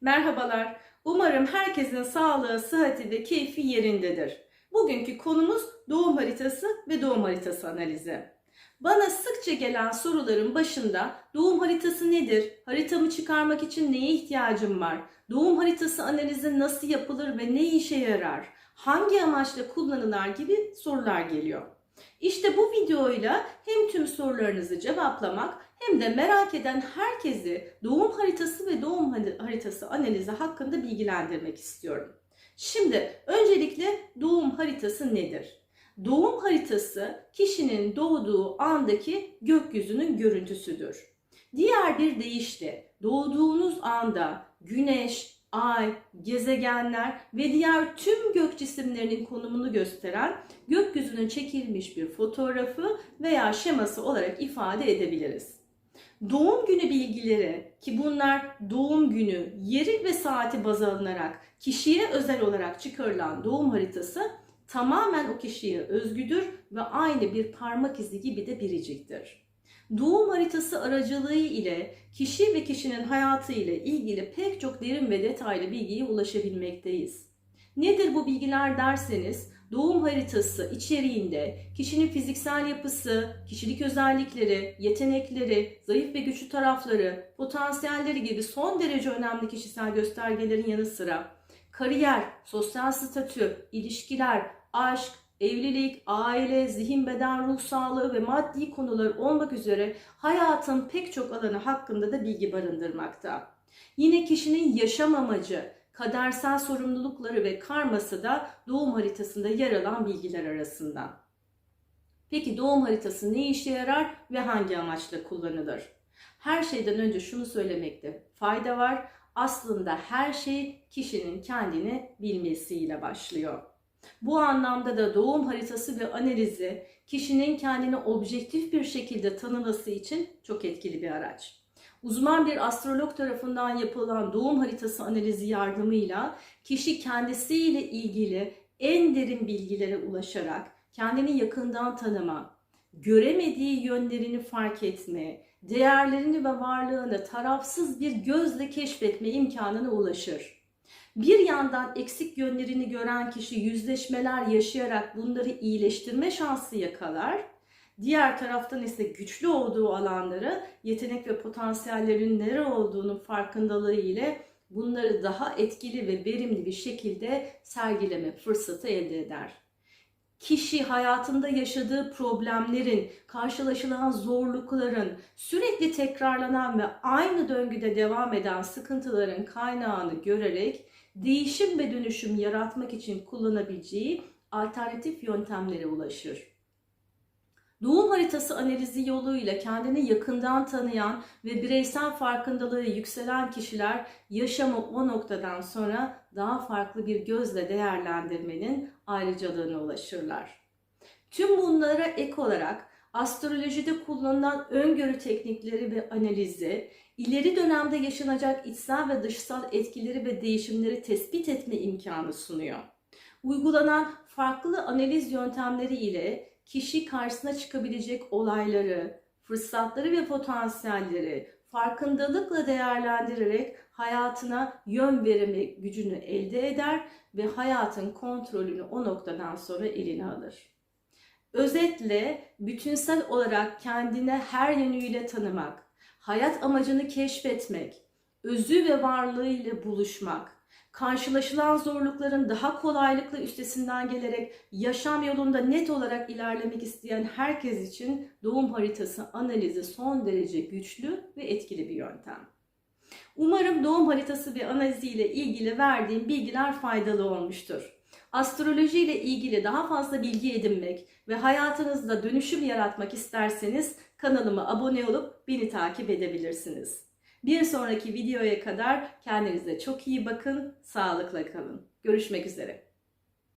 Merhabalar. Umarım herkesin sağlığı, sıhhati ve keyfi yerindedir. Bugünkü konumuz doğum haritası ve doğum haritası analizi. Bana sıkça gelen soruların başında doğum haritası nedir? Haritamı çıkarmak için neye ihtiyacım var? Doğum haritası analizi nasıl yapılır ve ne işe yarar? Hangi amaçla kullanılır gibi sorular geliyor. İşte bu videoyla hem tüm sorularınızı cevaplamak hem de merak eden herkesi doğum haritası ve doğum haritası analizi hakkında bilgilendirmek istiyorum. Şimdi öncelikle doğum haritası nedir? Doğum haritası kişinin doğduğu andaki gökyüzünün görüntüsüdür. Diğer bir deyişle doğduğunuz anda güneş, ay, gezegenler ve diğer tüm gök cisimlerinin konumunu gösteren gökyüzünün çekilmiş bir fotoğrafı veya şeması olarak ifade edebiliriz. Doğum günü bilgileri ki bunlar doğum günü, yeri ve saati baz alınarak kişiye özel olarak çıkarılan doğum haritası tamamen o kişiye özgüdür ve aynı bir parmak izi gibi de biriciktir. Doğum haritası aracılığı ile kişi ve kişinin hayatı ile ilgili pek çok derin ve detaylı bilgiye ulaşabilmekteyiz. Nedir bu bilgiler derseniz, doğum haritası içeriğinde kişinin fiziksel yapısı, kişilik özellikleri, yetenekleri, zayıf ve güçlü tarafları, potansiyelleri gibi son derece önemli kişisel göstergelerin yanı sıra kariyer, sosyal statü, ilişkiler, aşk, evlilik, aile, zihin, beden, ruh sağlığı ve maddi konular olmak üzere hayatın pek çok alanı hakkında da bilgi barındırmakta. Yine kişinin yaşam amacı, kadersel sorumlulukları ve karması da doğum haritasında yer alan bilgiler arasında. Peki doğum haritası ne işe yarar ve hangi amaçla kullanılır? Her şeyden önce şunu söylemekte fayda var. Aslında her şey kişinin kendini bilmesiyle başlıyor. Bu anlamda da doğum haritası ve analizi kişinin kendini objektif bir şekilde tanıması için çok etkili bir araç. Uzman bir astrolog tarafından yapılan doğum haritası analizi yardımıyla kişi kendisiyle ilgili en derin bilgilere ulaşarak kendini yakından tanıma, göremediği yönlerini fark etme, değerlerini ve varlığını tarafsız bir gözle keşfetme imkanına ulaşır. Bir yandan eksik yönlerini gören kişi yüzleşmeler yaşayarak bunları iyileştirme şansı yakalar. Diğer taraftan ise güçlü olduğu alanları yetenek ve potansiyellerin nere olduğunun farkındalığı ile bunları daha etkili ve verimli bir şekilde sergileme fırsatı elde eder. Kişi hayatında yaşadığı problemlerin, karşılaşılan zorlukların, sürekli tekrarlanan ve aynı döngüde devam eden sıkıntıların kaynağını görerek değişim ve dönüşüm yaratmak için kullanabileceği alternatif yöntemlere ulaşır. Doğum haritası analizi yoluyla kendini yakından tanıyan ve bireysel farkındalığı yükselen kişiler yaşamı o noktadan sonra daha farklı bir gözle değerlendirmenin ayrıcalığına ulaşırlar. Tüm bunlara ek olarak astrolojide kullanılan öngörü teknikleri ve analizi, ileri dönemde yaşanacak içsel ve dışsal etkileri ve değişimleri tespit etme imkanı sunuyor. Uygulanan farklı analiz yöntemleri ile kişi karşısına çıkabilecek olayları, fırsatları ve potansiyelleri farkındalıkla değerlendirerek hayatına yön verme gücünü elde eder ve hayatın kontrolünü o noktadan sonra eline alır. Özetle bütünsel olarak kendine her yönüyle tanımak, hayat amacını keşfetmek, özü ve varlığıyla buluşmak, karşılaşılan zorlukların daha kolaylıkla üstesinden gelerek yaşam yolunda net olarak ilerlemek isteyen herkes için doğum haritası analizi son derece güçlü ve etkili bir yöntem. Umarım doğum haritası ve analizi ile ilgili verdiğim bilgiler faydalı olmuştur. Astroloji ile ilgili daha fazla bilgi edinmek ve hayatınızda dönüşüm yaratmak isterseniz kanalıma abone olup beni takip edebilirsiniz. Bir sonraki videoya kadar kendinize çok iyi bakın, sağlıkla kalın. Görüşmek üzere.